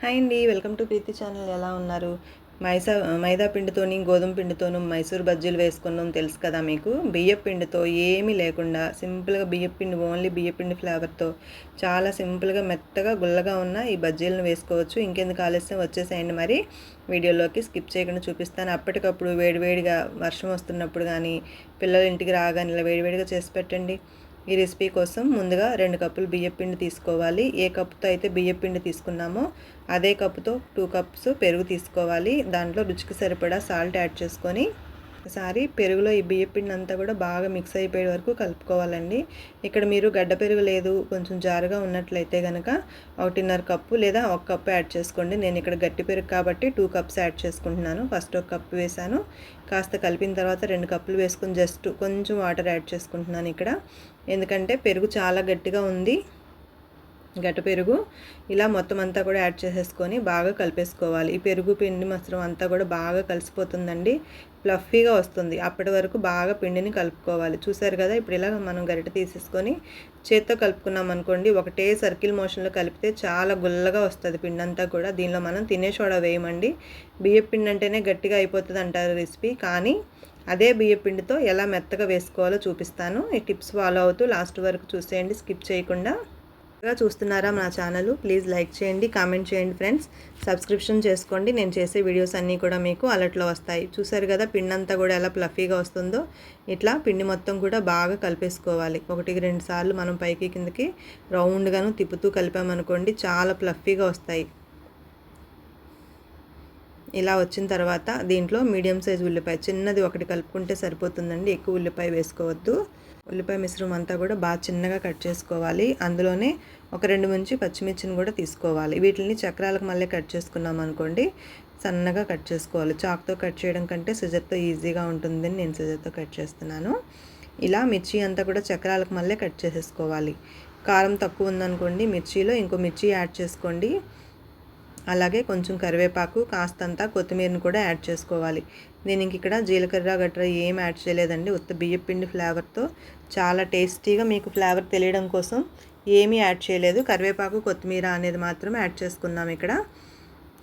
Hi అండి welcome to Preethi channel. ఎలా ఉన్నారు? మైసా మైదా పిండితోని గోధుమ పిండితోనూ మైసూర్ బజ్జీలు వేసుకున్నాం తెలుసు కదా మీకు? బియ్యం పిండితో ఏమీ లేకుండా సింపుల్గా బియ్యం పిండి ఓన్లీ బియ్యం పిండి ఫ్లేవర్తో చాలా సింపుల్గా మెత్తగా గుల్లగా ఉన్న ఈ బజ్జీలను వేసుకోవచ్చు. ఇంకెందుకు ఆలస్యం? వచ్చేసేయండి మరి. వీడియోలోకి స్కిప్ చేయకుండా చూపిస్తాను. అప్పటికప్పుడు వేడివేడిగా వర్షం వస్తున్నప్పుడు కానీ పిల్లలు ఇంటికి రాగానే ఇలా వేడివేడిగా చేసి పెట్టండి. ఈ రెసిపీ కోసం ముందుగా రెండు కప్పులు బియ్యపిండి తీసుకోవాలి. ఏ కప్పుతో అయితే బియ్యపిండి తీసుకున్నామో అదే కప్పుతో టూ కప్స్ పెరుగు తీసుకోవాలి. దాంట్లో రుచికి సరిపడా సాల్ట్ యాడ్ చేసుకొని ఒకసారి పెరుగులో ఈ బియ్య పిండి అంతా కూడా బాగా మిక్స్ అయిపోయే వరకు కలుపుకోవాలండి. ఇక్కడ మీరు గడ్డ పెరుగు లేదు కొంచెం జారుగా ఉన్నట్లయితే కనుక ఒకటిన్నర కప్పు లేదా ఒక కప్పు యాడ్ చేసుకోండి. నేను ఇక్కడ గట్టి పెరుగు కాబట్టి టూ కప్స్ యాడ్ చేసుకుంటున్నాను. ఫస్ట్ ఒక కప్పు వేసాను కాస్త కలిపిన తర్వాత రెండు కప్పులు వేసుకుని జస్ట్ కొంచెం వాటర్ యాడ్ చేసుకుంటున్నాను ఇక్కడ. ఎందుకంటే పెరుగు చాలా గట్టిగా ఉంది. గట్ట పెరుగు ఇలా మొత్తం అంతా కూడా యాడ్ చేసేసుకొని బాగా కలిపేసుకోవాలి. ఈ పెరుగు పిండి మసరం అంతా కూడా బాగా కలిసిపోతుందండి. ఫ్లఫీగా వస్తుంది. అప్పటి వరకు బాగా పిండిని కలుపుకోవాలి. చూసారు కదా ఇప్పుడు ఇలా మనం గరిట తీసేసుకొని చేత్తో కలుపుకున్నాం అనుకోండి ఒకటే సర్కిల్ మోషన్లో కలిపితే చాలా గుల్లగా వస్తుంది పిండి అంతా కూడా. దీనిలో మనం తినే సోడా వేయమండి. బియ్యం పిండి అంటేనే గట్టిగా అయిపోతుంది అంటారు రెసిపీ. కానీ అదే బియ్యం పిండితో ఎలా మెత్తగా వేసుకోవాలో చూపిస్తాను. ఈ టిప్స్ ఫాలో అవుతూ లాస్ట్ వరకు చూసేయండి. స్కిప్ చేయకుండా. చూస్తున్నారా నా ఛానల్ ప్లీజ్ లైక్ చేయండి కామెంట్ చేయండి ఫ్రెండ్స్. సబ్స్క్రిప్షన్ చేసుకోండి నేను చేసే వీడియోస్ అన్నీ కూడా మీకు అలర్ట్లో వస్తాయి. చూసారు కదా పిండి అంతా కూడా ఎలా ప్లఫీగా వస్తుందో? ఇట్లా పిండి మొత్తం కూడా బాగా కలిపేసుకోవాలి. ఒకటికి రెండు సార్లు మనం పైకి కిందకి రౌండ్గాను తిప్పుతూ కలిపామనుకోండి చాలా ప్లఫీగా వస్తాయి. ఇలా వచ్చిన తర్వాత దీంట్లో మీడియం సైజ్ ఉల్లిపాయ చిన్నది ఒకటి కలుపుకుంటే సరిపోతుందండి. ఎక్కువ ఉల్లిపాయ వేసుకోవద్దు. ఉల్లిపాయ మిశ్రమం అంతా కూడా బాగా చిన్నగా కట్ చేసుకోవాలి. అందులోనే ఒక రెండు మంచి పచ్చిమిర్చిని కూడా తీసుకోవాలి. వీటిని చక్రాలకు మళ్ళీ కట్ చేసుకున్నాం అనుకోండి సన్నగా కట్ చేసుకోవాలి. చాక్తో కట్ చేయడం కంటే సిజర్తో ఈజీగా ఉంటుందని నేను సిజర్తో కట్ చేస్తున్నాను. ఇలా మిర్చి అంతా కూడా చక్రాలకు మళ్ళీ కట్ చేసేసుకోవాలి. కారం తక్కువ ఉందనుకోండి మిర్చిలో ఇంకో మిర్చి యాడ్ చేసుకోండి. అలాగే కొంచెం కరివేపాకు కాస్తంత కొత్తిమీరని కూడా యాడ్ చేసుకోవాలి. నేను ఇంక ఇక్కడ జీలకర్ర గట్రా ఏం యాడ్ చేయలేదండి. ఉత్త బియ్యపిండి ఫ్లేవర్తో చాలా టేస్టీగా మీకు ఫ్లేవర్ తెలియడం కోసం ఏమీ యాడ్ చేయలేదు. కరివేపాకు కొత్తిమీర అనేది మాత్రమే యాడ్ చేసుకున్నాం ఇక్కడ.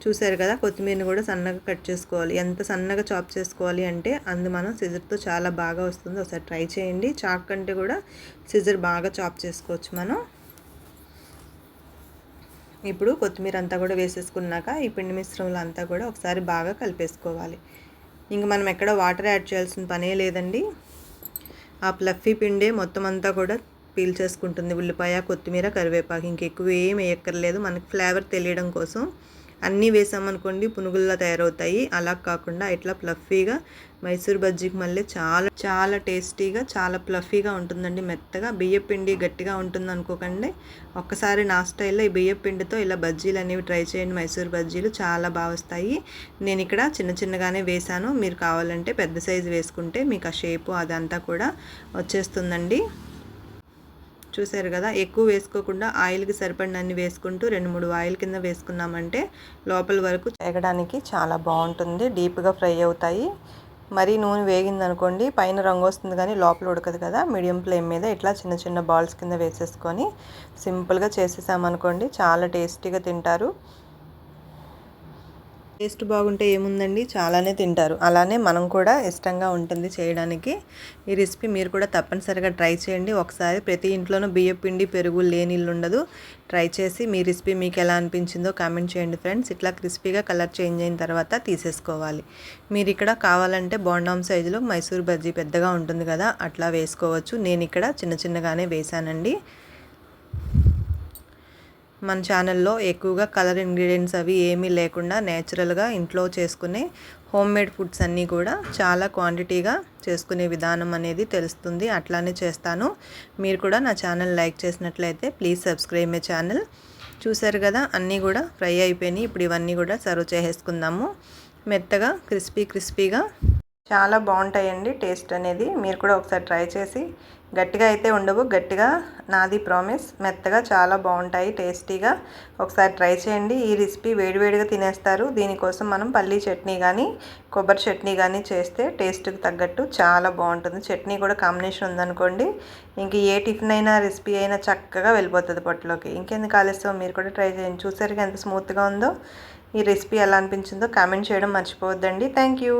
చూసారు కదా కొత్తిమీరని కూడా సన్నగా కట్ చేసుకోవాలి. ఎంత సన్నగా చాప్ చేసుకోవాలి అంటే అందు మనం సిజర్తో చాలా బాగా వస్తుంది. ఒకసారి ట్రై చేయండి. చాక్ కంటే కూడా సిజర్ బాగా చాప్ చేసుకోవచ్చు మనం. ఇప్పుడు కొత్తిమీర అంతా కూడా వేసేసుకున్నాక ఈ పిండి మిశ్రమంలో అంతా కూడా ఒకసారి బాగా కలిపేసుకోవాలి. ఇంక మనం ఎక్కడ వాటర్ యాడ్ చేయాల్సిన పనే లేదండి. ఆ ప్లఫీ పిండే మొత్తం అంతా కూడా పీల్చేసుకుంటుంది. ఉల్లిపాయ కొత్తిమీర కరివేపాకు. ఇంకెక్కువ ఏం వేయక్కర్లేదు. మనకి ఫ్లేవర్ తెలియడం కోసం అన్నీ వేసామనుకోండి పునుగుల్లా తయారవుతాయి. అలా కాకుండా ఇట్లా ప్లఫీగా మైసూర్ బజ్జీకి మళ్ళీ చాలా చాలా టేస్టీగా చాలా ప్లఫీగా ఉంటుందండి. మెత్తగా బియ్య పిండి గట్టిగా ఉంటుంది అనుకోకండి ఒక్కసారి నా స్టైల్లో ఈ బియ్యపిండితో ఇలా బజ్జీలు అనేవి ట్రై చేయండి. మైసూర్ బజ్జీలు చాలా బాగా వస్తాయి. నేను ఇక్కడ చిన్న చిన్నగానే వేసాను మీరు కావాలంటే పెద్ద సైజు వేసుకుంటే మీకు ఆ షేపు అదంతా కూడా వచ్చేస్తుందండి. చూసారు కదా ఎక్కువ వేసుకోకుండా ఆయిల్కి సరిపడినన్ని వేసుకుంటూ రెండు మూడు ఆయిల్ కింద వేసుకున్నామంటే లోపల వరకు చేయడానికి చాలా బాగుంటుంది డీప్గా ఫ్రై అవుతాయి. మరీ నూనె వేగిందనుకోండి పైన రంగు వస్తుంది కానీ లోపల ఉడకదు కదా మీడియం ఫ్లేమ్ మీద ఇట్లా చిన్న చిన్న బాల్స్ కింద వేసేసుకొని సింపుల్గా చేసేసామనుకోండి చాలా టేస్టీగా తింటారు. టేస్ట్ బాగుంటే ఏముందండి? చాలానే తింటారు. అలానే మనం కూడా ఇష్టంగా ఉంటుంది చేయడానికి. ఈ రెసిపీ మీరు కూడా తప్పనిసరిగా ట్రై చేయండి. ఒకసారి ప్రతి ఇంట్లోనూ బియ్య పిండి పెరుగు లేని ఇల్లు ఉండదు. ట్రై చేసి మీ రెసిపీ మీకు ఎలా అనిపించిందో కామెంట్ చేయండి ఫ్రెండ్స్. ఇట్లా క్రిస్పీగా కలర్ చేంజ్ అయిన తర్వాత తీసేసుకోవాలి. మీరు ఇక్కడ కావాలంటే బోండాం సైజులో మైసూర్ బజ్జీ పెద్దగా ఉంటుంది కదా అట్లా వేసుకోవచ్చు. నేను ఇక్కడ చిన్న చిన్నగానే వేసానండి మన ఛానల్లో ఎక్కువగా కలర్ ఇంగ్రీడియంట్స్ అవి ఏమీ లేకుండా నేచురల్గా ఇంట్లో చేసుకునే హోమ్ మేడ్ ఫుడ్స్ అన్నీ కూడా చాలా క్వాంటిటీగా చేసుకునే విధానం అనేది తెలుస్తుంది. అట్లానే చేస్తాను. మీరు కూడా నా ఛానల్ లైక్ చేసినట్లయితే ప్లీజ్ సబ్స్క్రైబ్ మై ఛానల్ చూసారు కదా అన్నీ కూడా ఫ్రై అయిపోయినాయి. ఇప్పుడు ఇవన్నీ కూడా సర్వ్ చేసేసుకుందాము. మెత్తగా క్రిస్పీ క్రిస్పీగా చాలా బాగుంటాయండి టేస్ట్ అనేది. మీరు కూడా ఒకసారి ట్రై చేసి గట్టిగా అయితే ఉండవు. గట్టిగా నాది ప్రామిస్. మెత్తగా చాలా బాగుంటాయి టేస్టీగా. ఒకసారి ట్రై చేయండి. ఈ రెసిపీ వేడివేడిగా తినేస్తారు. దీనికోసం మనం పల్లీ చట్నీ కానీ కొబ్బరి చట్నీ కానీ చేస్తే టేస్ట్కి తగ్గట్టు చాలా బాగుంటుంది. చట్నీ కూడా కాంబినేషన్ ఉందనుకోండి ఇంక ఏ టిఫిన్ అయినా రెసిపీ అయినా చక్కగా వెళ్ళిపోతుంది పొట్లోకి. ఇంకెందుకు ఆలస్యం? మీరు కూడా ట్రై చేయండి. చూసారుగా ఎంత స్మూత్గా ఉందో ఈ రెసిపీ ఎలా అనిపించిందో కామెంట్ చేయడం మర్చిపోవద్దండి. Thank you.